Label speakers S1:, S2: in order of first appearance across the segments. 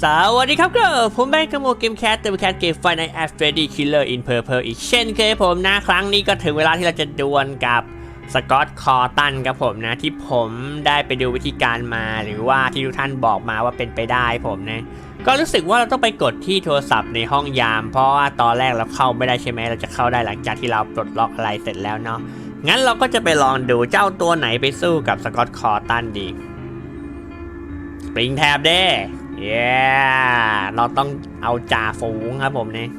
S1: สวัสดีครับก็ผมแบงค์กโมเกมแคสเติมแคสเกมไฟในแอฟเฟรดี้คิลเลอร์อินเพอร์เพลอีกเช่นเคยผมนะครั้งนี้ก็ถึงเวลาที่เราจะดวลกับสกอตคอร์ตันครับผมนะที่ผมได้ไปดูวิธีการมาหรือว่าที่ทุกท่านบอกมาว่าเป็นไปได้ผมนะก็รู้สึกว่าเราต้องไปกดที่โทรศัพท์ในห้องยาม เพราะว่าตอนแรกเราเข้าไม่ได้ใช่ไหมเราจะเข้าได้หลังจากที่เราปลดล็อกอะไรเสร็จแล้วเนาะงั้นเราก็จะไปลองดูเจ้าตัวไหนไปสู้กับสกอตคอร์ตันดีสปริงแท็บเด้ เย้เราต้องเอาจ่าฝูงครับผมเนี่ย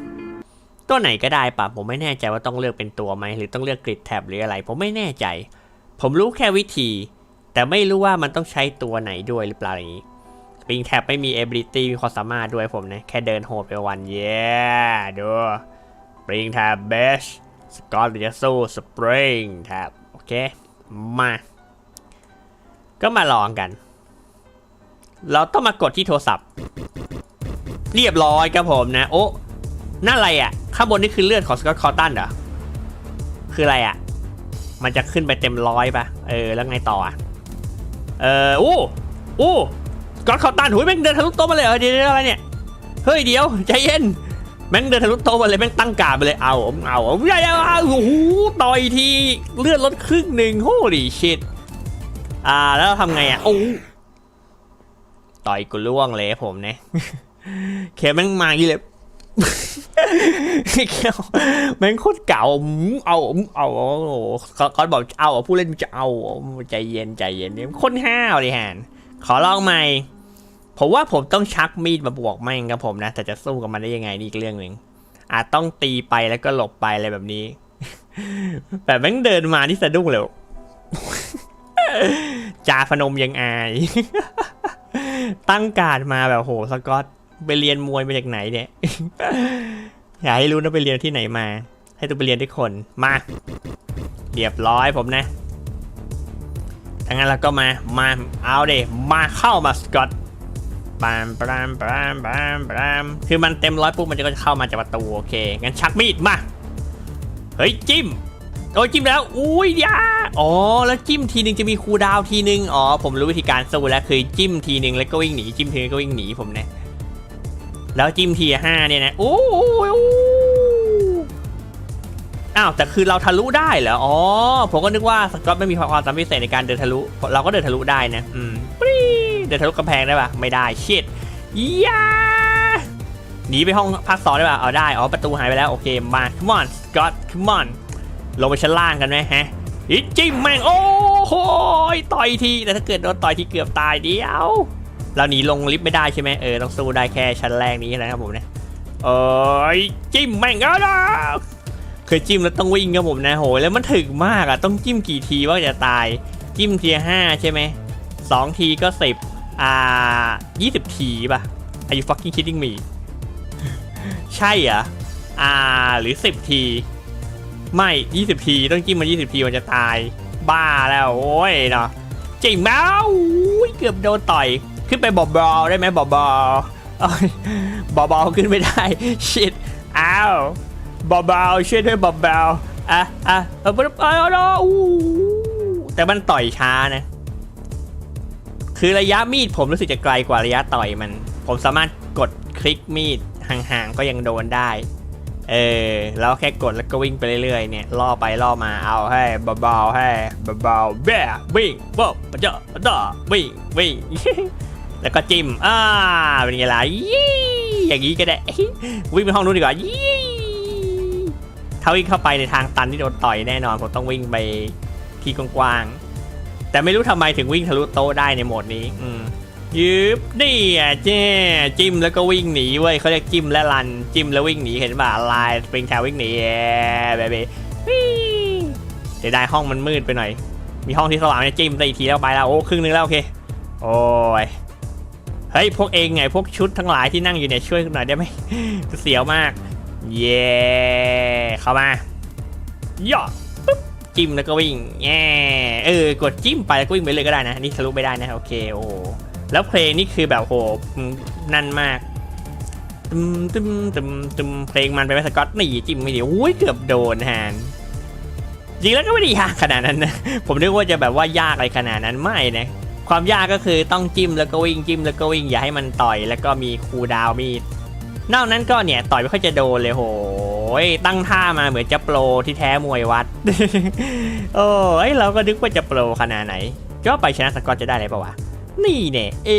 S1: ตัวไหนก็ได้ปะผมไม่แน่ใจว่าต้องเลือกเป็นตัวไหมหรือต้องเลือกกริดแท็บหรืออะไร ผมไม่แน่ใจ ผมรู้แค่วิธี แต่ไม่รู้ว่ามันต้องใช้ตัวไหนด้วยหรือเปล่าอย่างนี้สปริงแท็บไม่มี ability มีความสามารถด้วยผมนะแค่เดินโหดไปวันเย้ดูสปริงแท็บเบสสกอตจะสู้สปริงแท็บโอเคมา ก็มาลองกัน เราต้องมากดที่โทรศัพท์ เรียบร้อยครับผมนะ โอ้นั่นอะไรอะ่ะ ข้างบนนี่คือเลือดของสกอตคอตันเหรอ คืออะไรอะ่ะ มันจะขึ้นไปเต็มร้อยปะเออ แล้วไงต่ออะ เออโอ้โอ้สกอตคอตันหุยแม่งเดินทะลุโต๊ะมาเลยเหรอเดี๋ยวอะไรเนี่ย เฮ้ยเดี๋ยวใจเย็นแม่งเดินทะลุโต๊ะมาเลยแม่งตั้งกาไปเลยเอาเอาเอาใหญ่เอาโอ้โหต่อยทีเลือดลดครึ่งหนึ่งโอ้ดิชิตอ่าแล้วทำไงอะโอ้ ต่อยกูล่วงเลยผมเนี่ยเคแม่งมาอีเลยเคแม่งโคตรเก่าอืมเอาเอาโอ้โหเขาเขาบอกเอาผู้เล่นจะเอาใจเย็นใจเย็นเนี่ยโคนห้าวเลยฮนขอลองใหม่ผมว่าผมต้องชักมีดมาบวกแม่งครับผมนะ แต่จะสู้กับมันได้ยังไงนี่อีกเรื่องหนึ่งอาจต้องตีไปแล้วก็หลบไปอะไรแบบนี้แต่แม่งเดินมาที่สะดุ้งเลยจาพนมยังอาย ตั้งการดมาแบบโหสกอตไปเรียนมวยมาจากไหนเนี่ยอยากให้รู้นะไปเรียนที่ไหนมา ให้ตัวไปเรียนทุกคนมาเรียบร้อยผมนะถ้างั้นเราก็มามาเอาเดมาเข้ามาสกอตปามปามปามปามปามคือมันเต็มร้อยปุ๊บมันก็จะเข้ามาจากประตูโอเคงั้นชักมีดมาเฮ้ยจิ้ม โอ้ยจิ้มแล้ว อุ้ยยาอ๋อ แล้วจิ้มทีนึงจะมีคูดาวทีนึง อ๋อ ผมรู้วิธีการสู้แล้วคือจิ้มทีนึงแล้วก็วิ่งหนีจิ้มทีนึงก็วิ่งหนีผมเนี่ยแล้วจิ้มทีห้าเนี่ยนะโอ้ยอ้อ้าวแต่คือเราทะลุได้เหรอ อ๋อ ผมก็นึกว่าสกอตไม่มีความสามารถพิเศษในการเดินทะลุ เราก็เดินทะลุได้นะ อืมปรีเดินทะลุกำแพงได้ปะไม่ได้ชิดยาหนีไปห้องพักสองได้ปะเอาได้ อ๋อ ประตูหายไปแล้ว โอเค มา come on สกอต come on ลงไปชั้นล่างกันไหมฮะอิจิ้มแม่งโอ้โหยต่อยทีแต่ถ้าเกิดโดนต่อยทีเกือบตายเดียวเราหนีลงลิฟต์ไม่ได้ใช่ไหมเออต้องสู้ได้แค่ชั้นแรกนี้นะครับผมเนี่ยเอ้ยจิ้มแม่งก็ได้เคยจิ้มแล้วต้องวิ่งครับผมนะโหยแล้วมันถึกมากอะต้องจิ้มกี่ทีว่าจะตาย จิ้มทีห้าใช่ไหมสองทีก็สิบอ่ายี่สิบทีป่ะ Are you fucking kidding me ใช่เหรออ่าหรือสิบที ไม่ 20 ทีต้องจิ้มมัน 20 ทีมันจะตาย บ้าแล้วโอ้ยเนาะจริงแม้วอุ้ยเกือบโดนต่อย ขึ้นไปบอบบอได้ไหมบอบบอเบาๆขึ้นไม่ได้ชิดอ้าวบอบบช่วยด้วยบอบบอะอะเออเออเออแต่มันต่อยช้านะ คือระยะมีดผมรู้สึกจะไกลกว่าระยะต่อยมัน ผมสามารถกดคลิกมีดห่างๆก็ยังโดนได้ เออแล้วแค่กดแล้วก็วิ่งไปเรื่อยๆเนี่ยล่อไปล่อมาเอาให้เบาๆให้เบาๆแบ่วิ่งบ๊อบปะเจาะปะเจาวิ่งวิ่งแล้วก็จิ้มอ่าเป็นไงล่ะยี่อย่างนี้ก็ได้วิ่งไปห้องนู้นดีกว่ายี่ถ้าวิ่งเข้าไปในทางตันที่โดนต่อยแน่นอนผมต้องวิ่งไปที่กว้างๆแต่ไม่รู้ทำไมถึงวิ่งทะลุโต๊ะได้ในโหมดนี้ อืม ยืบนี่อะเจ้จิ้มแล้วก็วิ่งหนีเว้ยเขาเรียกจิ้มและลันจิ้มแล้ววิ่งหนีเห็นป่ะลายสปริงแทวิ่งหนีแอบแบบเสียดายห้องมันมืดไปหน่อย มีห้องที่สว่างเนี่ยจิ้มได้อีกทีแล้วไปแล้วโอ้ครึ่งนึงแล้วโอเคโอ้ยเฮ้ยพวกเองไงพวกชุดทั้งหลายที่นั่งอยู่เนี่ยช่วยหน่อยได้ไหมเสียวมาก เย่เข้ามาย่อปึ๊บจิ้มแล้วก็วิ่งแง่เออกดจิ้มไปแล้วก็วิ่งไปเลยก็ได้นะนนี่ทะลุไม่ได้นะโอเคโอ้ แล้วเพลงนี่คือแบบโหนั่นมากตึมตึมตึมตึมเพลงมันไปไหมสกอตนี่จิ้มไม่ดีอุ้ยเกือบโดนแฮนจริงแล้วก็ไม่ได้ยากขนาดนั้นนะผมนึกว่าจะแบบว่ายากอะไรขนาดนั้นไม่นะความความยากก็คือต้องจิ้มแล้วก็วิ่งจิ้มแล้วก็วิ่งอย่าให้มันต่อย แล้วก็มีคูดาวมีดนอกนั้นก็เนี่ยต่อยไม่ค่อยจะโดนเลยโหยตั้งท่ามาเหมือนจะโปรที่แท้มวยวัด โอ้ยเราก็นึกว่าจะโปรขนาดไหนก็ไปชนะสกอตจะได้เลยปะวะ นี่เนี่ยเอ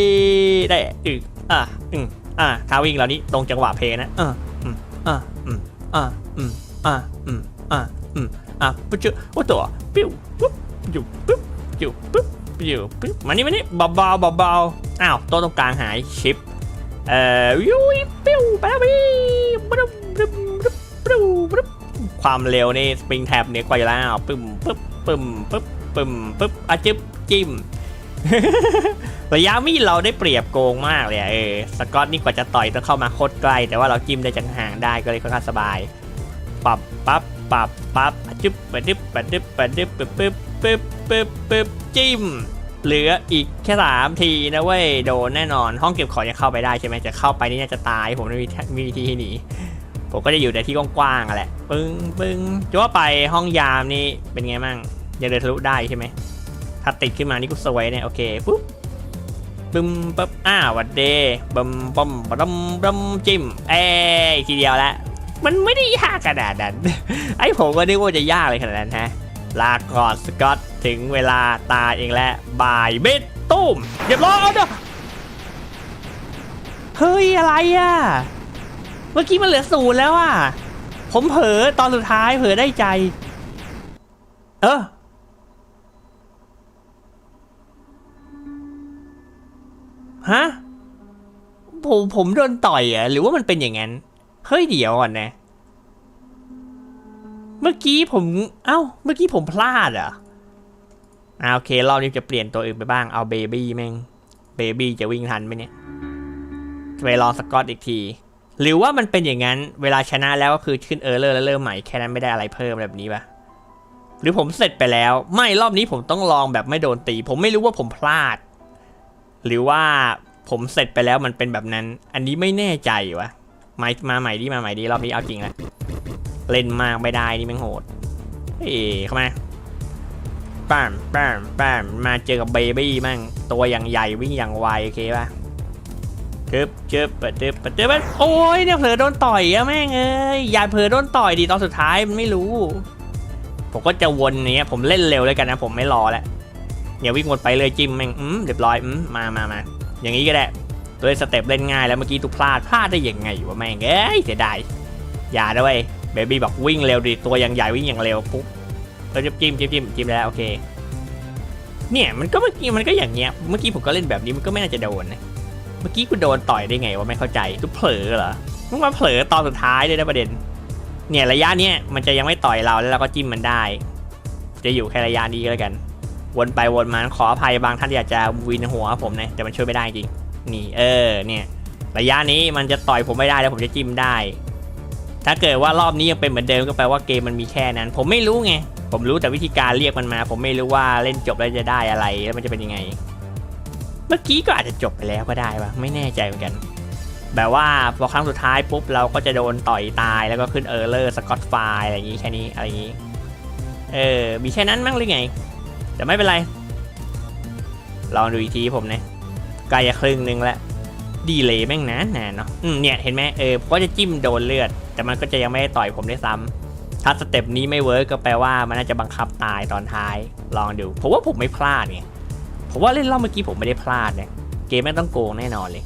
S1: ได้อึอะอืมอะท้าวิ่งเรานี่ตรงจังหวะเพลงนะเอออืมอะอืมอะอืมอะอืมอะอืมอะปุ๊บจุ๊โอ้ตัวปิ้วปุ๊บอยู่ปุ๊บอยู่ปุ๊บอยู่ปึ๊บมานี่มานี่เบาๆเบาๆอ้าวต๊ะตรงกลางหายชิปเอ่อวิวปิ้วไปแล้วพี่บรึบรึบรึบรึบรึบความเร็วนี่สปริงแท็บเหนือกว่าอยู่แล้วปึ้มปึ๊บปึ้มปึ๊บปึ้มปึ๊บอะจึ๊บจิ้ม ระยะมีดเราได้เปรียบโกงมากเลยเออสกอตนี่กว่าจะต่อยต้องเข้ามาโคตรใกล้ แต่ว่าเราจิ้มได้จากห่างได้ก็เลยค่อนข้างสบายปรับปั๊บปรับปั๊บจึ๊บปะดึ๊บปะดึ๊บปะดึ๊บปึ๊บปึ๊บปึ๊บปึ๊บปึ๊บจิ้ม เหลืออีกแค่สามทีนะเว้ยโดนแน่นอนห้องเก็บของยังเข้าไปได้ใช่ไหมจะเข้าไปนี่น่าจะตายผมไม่มีมีวิธีให้หนีผมก็จะอยู่ในที่กว้างๆอะแหละปึ้งปึ้งจะว่าไปห้องยามนี่เป็นไงมั่งยังเดินทะลุได้ใช่ไหม ถ้าติดขึ้นมานี่กูสวยเนี่ยโอเคปุ๊บปึ้มปั๊บอ้าวัดเดบัมบัมบัมบัมจิ้มเอ้ยทีเดียวละมันไม่ได้ยากขนาดนั้นไอ้ผมก็นึกว่าจะยากเลยขนาดนั้นฮะลาก่อนสกอตถึงเวลาตาเองแล้วบายเบ็ดตุ้มเรียบร้อยเด้อเฮ้ยอะไรอะ เมื่อกี้มันเหลือศูนย์แล้วอะ ผมเผลอตอนสุดท้ายเผลอได้ใจ เออ ฮะผมผมโดนต่อยอะหรือว่ามันเป็นอย่างนั้น เฮ้ยเดี๋ยวก่อนนะ เมื่อกี้ผม เอ้า เมื่อกี้ผมพลาดเหรออ่าโอเครอบนี้จะเปลี่ยนตัวอื่นไปบ้างเอาเบบี้แม่งเบบี้จะวิ่งทันไหมเนี่ยไปรอสกอตอีกที หรือว่ามันเป็นอย่างนั้น เวลาชนะแล้วก็คือขึ้นเออร์เลอร์แล้วเริ่มใหม่แค่นั้นไม่ได้อะไรเพิ่มแบบนี้ปะหรือผมเสร็จไปแล้ว ไม่รอบนี้ผมต้องลองแบบไม่โดนตี ผมไม่รู้ว่าผมพลาด หรือว่าผมเสร็จไปแล้วมันเป็นแบบนั้น อันนี้ไม่แน่ใจวะมามาใหม่ดิมาใหม่ดิรอบนี้เอาจริงละเล่นมากไม่ได้นี่แม่งโหดเฮ้เข้ามาป้ามป้ามป้ามมาเจอกับเบบี้มั่งตัวอย่างใหญ่วิ่งอย่างไวโอเคป่ะจึบจึบเปิดจึบเปิดจึบโอ้ยเนี่ยเผลอโดนต่อยอะแม่งเอ้ยอย่าเผลอโดนต่อยดิตอนสุดท้ายมันไม่รู้ ผมก็จะวนอย่างเนี้ยผมเล่นเร็วเลยกันนะ ผมไม่รอแล้ว อย่าวิ่งวนไปเลยจิ้มแม่งอืมเรียบร้อยอืมมามามาอย่างนี้ก็ได้โดยสเต็ปเล่นง่ายแล้วเมื่อกี้ตุกพลาดพลาดได้ยังไงวะแม่งเอ้ยเสียดายอย่าด้วยเบบี้บอกวิ่งเร็วดิตัวยังใหญ่วิ่งอย่างเร็วปุ๊บเราจะจิ้มจิ้มจิ้มจิ้มแล้วโอเคเนี่ยมันก็เมื่อกี้มันก็อย่างเงี้ยเมื่อกี้ผมก็เล่นแบบนี้มันก็ไม่น่าจะโดนนะเมื่อกี้กูโดนต่อยได้ไงวะไม่เข้าใจกูเผลอเหรอมึงมาเผลอตอนสุดท้ายเลยนะประเด็น เนี่ยระยะเนี้ยมันจะยังไม่ต่อยเราแล้วเราก็จิ้มมันได้ จะอยู่แค่ระยะนี้ก็แล้วกัน วนไปวนมาขออภัยบางท่านที่อาจจะวินหัวผมนะแต่มันช่วยไม่ได้จริงนี่เออเนี่ยระยะนี้มันจะต่อยผมไม่ได้แล้วผมจะจิ้มได้ ถ้าเกิดว่ารอบนี้ยังเป็นเหมือนเดิมก็แปลว่าเกมมันมีแค่นั้น ผมไม่รู้ไงผมรู้แต่วิธีการเรียกมันมา ผมไม่รู้ว่าเล่นจบแล้วจะได้อะไรแล้วมันจะเป็นยังไง เมื่อกี้ก็อาจจะจบไปแล้วก็ได้วะไม่แน่ใจเหมือนกัน แบบว่าพอครั้งสุดท้ายปุ๊บเราก็จะโดนต่อยตายแล้วก็ขึ้นเออร์เลอร์สกอตไฟอะไรอย่างนี้แค่นี้อะไรอย่างนี้เออมีแค่นั้นมั้งหรือไง แต่ไม่เป็นไร ลองดูอีกทีผมนะใกล้จะครึ่งหนึงแล้วดีเลยแม่งนานนานเนาะอืมเนี่ยเห็นไหมเออก็จะจิ้มโดนเลือด แต่มันก็จะยังไม่ได้ต่อยผมได้ซ้ำถ้าสเต็ปนี้ไม่เวิร์กก็แปลว่ามันน่าจะบังคับตายตอนท้าย ลองดูผมว่าผมไม่พลาดไงผมว่าเล่นรอบเมื่อกี้ผมไม่ได้พลาดเนี่ยเกมแม่งต้องโกงแน่นอนเลย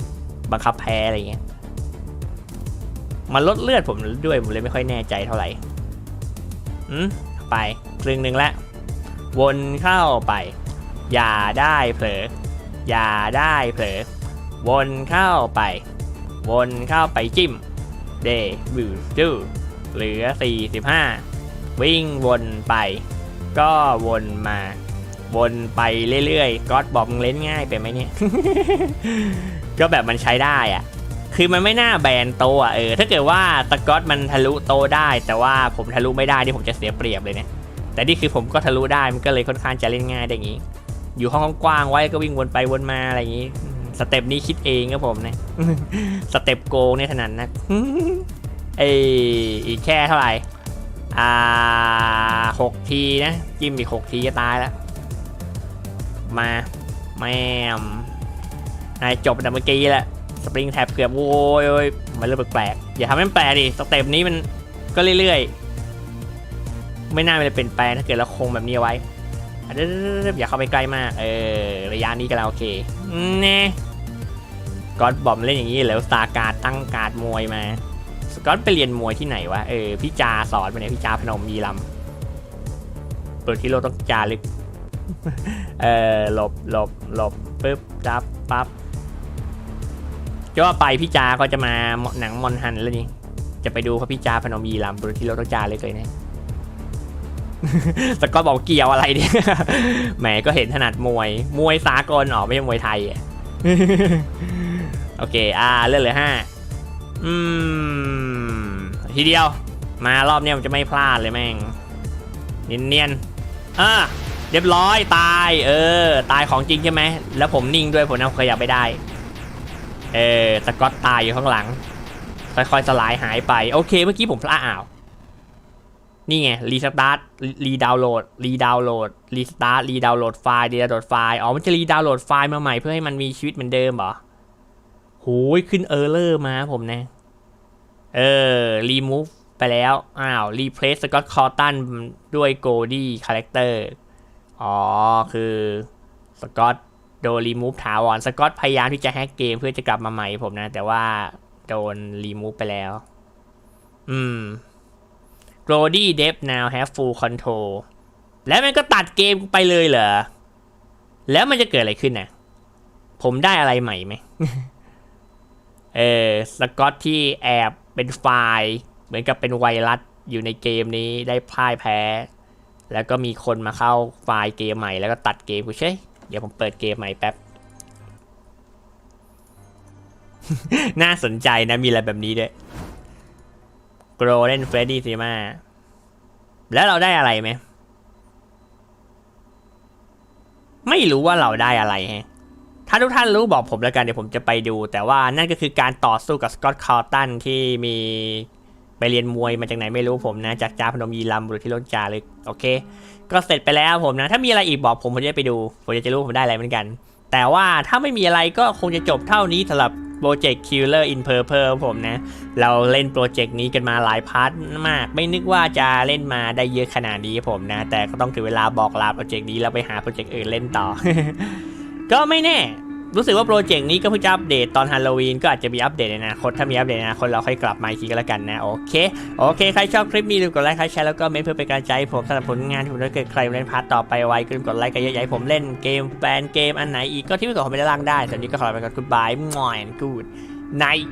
S1: บังคับแพ้อะไรเงี้ยมันลดเลือดผมด้วยผมเลยไม่ค่อยแน่ใจเท่าไหร่อืมไปครึ่งหนึ่งแล้ว วนเข้าไป อย่าได้เผลอ อย่าได้เผลอ วนเข้าไป วนเข้าไปจิ้ม เดบิวดูเหลือ 45 วิ่งวนไป ก็วนมา วนไปเรื่อยๆ ก็อดบอกมึงเล่นง่ายไปไหมเนี่ย ก็แบบมันใช้ได้อะคือมันไม่น่าแบนโตอะเออถ้าเกิดว่าตะก๊อตมันทะลุโตได้ แต่ว่าผมทะลุไม่ได้นี่ผมจะเสียเปรียบเลยเนี่ย แต่นี่คือผมก็ทะลุได้มันก็เลยค่อนข้างจะเล่นง่ายได้อย่างนี้ อยู่ห้องกว้างๆไว้ก็วิ่งวนไปวนมาอะไรอย่างนี้ สเต็ปนี้คิดเองครับผมนะสเต็ปโกงเนี่ยถนัดนะไออีกแค่เท่าไหร่ อ่าหกทีนะจิ้มอีกหกทีจะตายแล้ว มาแม่มนายจบแต่เมื่อกี้แหละสปริงแท็บเกือบโว้ยโอ้ยมันเริ่มแปลกๆอย่าทำให้มันแปลกดิสเต็ปนี้มันก็เรื่อยๆ ไม่น่าจะเป็นแปลงถ้าเกิดเราคงแบบนี้ไว้อย่าเข้าไปใกล้มาก เออ ระยะนี้ก็แล้วโอเคแน่ก็อดบอมเล่นอย่างนี้แล้วสตาร์การ์ดตั้งการ์ดมวยมาสกอตไปเรียนมวยที่ไหนวะ เออ พี่จาสอนมาเนี่ยพี่จาพนมมีลำเปิดที่โลต้องจารึก เออหลบหลบหลบปึ๊บจับปั๊บจะว่าไปพี่จาก็จะมาหนังมอนฮันแล้วนี่ จะไปดูพระพี่จาพนมยีลำบนที่โลต้องจาเลยเลยนี่ย สกอตบอกเกี่ยวอะไรเนี่ยแหมก็เห็นถนัดมวย มวยสากลออไม่ใช่มวยไทยโอเค อ่าเลือกเลยห้าอืม ทีเดียว มารอบเนี้ยมันจะไม่พลาดเลยแม่ง เนียนๆอะเรียบร้อยตาย เออ ตายของจริงใช่ไหม แล้วผมนิ่งด้วยผมนะขยับไม่ได้ เออสกอตตายอยู่ข้างหลังค่อยๆสลายหายไป โอเค เมื่อกี้ผมพลาดอ้าว นี่ไงรีสตาร์ทรีดาวน์โหลดรีดาวน์โหลดรีสตาร์ทรีดาวน์โหลดไฟล์รีดาวน์โหลดไฟล์อ๋อมันจะรีดาวน์โหลดไฟล์มาใหม่เพื่อให้มันมีชีวิตเหมือนเดิมเหรอโหยขึ้นเออร์เลอร์มาผมนะ เออรีมูฟไปแล้วอ้าวรีเพลซสกอตคอร์ตันด้วยโกดี้คาแรคเตอร์อ๋อคือสกอตโดนรีมูฟถาวรสกอตพยายามที่จะแฮกเกมเพื่อจะกลับมาใหม่ผมนะ แต่ว่าโดนรีมูฟไปแล้ว อืม g r o d y d e v now have full control แล้วมันก็ตัดเกมไปเลยเหรอ แล้วมันจะเกิดอะไรขึ้นน่ะผมได้อะไรใหม่ไหม เออสกอตที่แอบเป็นไฟล์ เหมือนกับเป็นไวรัสอยู่ในเกมนี้ได้พ่ายแพ้ แล้วก็มีคนมาเข้าไฟล์เกมใหม่แล้วก็ตัดเกมกูเช่ เดี๋ยวผมเปิดเกมใหม่แป๊บ น่าสนใจนะมีอะไรแบบนี้ด้วย g r o เล่นเฟรดดี้ซีมาแล้วเราได้อะไรไหม ไม่รู้ว่าเราได้อะไรฮะถ้าทุกท่านรู้บอกผมแล้วกันเดี๋ยวผมจะไปดู แต่ว่านั่นก็คือการต่อสู้กับสกอตคาร์ตันที่มีไปเรียนมวยมาจากไหนไม่รู้ผมนะ จากจาพนมยีรัมย์หรือที่รถจารึกโอเค ก็เสร็จไปแล้วผมนะ ถ้ามีอะไรอีกบอกผมผมจะได้ไปดู ผมจะรู้ผมได้อะไรเหมือนกัน แต่ว่าถ้าไม่มีอะไรก็คงจะจบเท่านี้สำหรับ โปรเจกต์ Killer in Purple ผมนะ เราเล่นโปรเจกต์นี้กันมาหลายพาร์ทมาก ไม่นึกว่าจะเล่นมาได้เยอะขนาดนี้ผมนะ แต่ก็ต้องถึงเวลาบอกลาโปรเจกต์นี้แล้วไปหาโปรเจกต์อื่นเล่นต่อ ก็ไม่แน่ รู้สึกว่าโปรเจกต์นี้ก็เพิ่งจะอัปเดตตอนฮาโลวีนก็อาจจะมีอัปเดตในอนาคตถ้ามีอัปเดตในอนาคตเราค่อยกลับมาอีกทีก็แล้วกันนะ โอเค โอเค ใครชอบคลิปนี้ลืมกดไลค์ใครแชร์แล้วก็เมนเพื่อเป็นกำลังใจผมสำหรับผลงานที่ผมถ้าเกิดใครเล่นพาร์ตต่อไปไว้ก็ลืมกดไลค์กันเยอะๆผมเล่นเกมแฟนเกมอันไหนอีกก็ที่ไม่กดคอมเมนต์ด้านล่างได้ตอนนี้ก็ขอลาไปก่อน goodbye มอย and good night